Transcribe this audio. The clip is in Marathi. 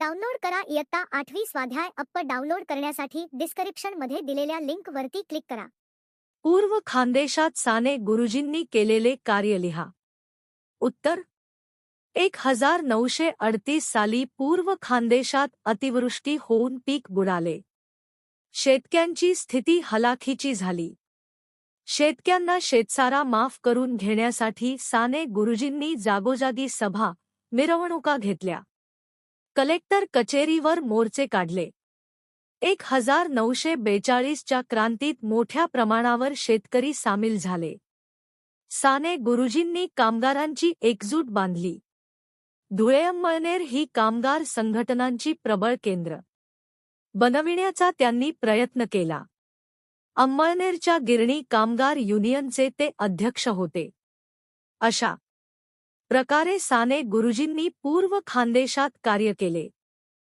डाउनलोड करा इयत्ता आठवी स्वाध्याय अप्प डाउनलोड करण्यासाठी डिस्क्रिप्शनमध्ये दिलेल्या लिंक वरती क्लिक करा. पूर्व खानदेशात साने गुरुजींनी केलेले कार्य लिहा उत्तर. एक हजार नऊशे अडतीस साली पूर्व खानदेशात अतिवृष्टी होऊन पीक बुडाले. शेतक्यांची स्थिती हलाखीची झाली. शेतक्यांना शेतसारा माफ करून घेण्यासाठी साने गुरुजींनी जागोजागी सभा मिरवणुका घेतल्या. कलेक्टर कचेरीवर मोर्चे काढले. एक हजार नऊशे बेचाळीसच्या क्रांतीत मोठ्या प्रमाणावर शेतकरी सामील झाले. साने गुरुजींनी कामगारांची एकजूट बांधली. धुळेअंमळनेर ही कामगार संघटनांची प्रबळ केंद्र. बनविण्याचा त्यांनी प्रयत्न केला. अंमळनेरच्या गिरणी कामगार युनियनचे ते अध्यक्ष होते. अशा प्रकारे साने गुरुजींनी पूर्व खानदेशात कार्य केले.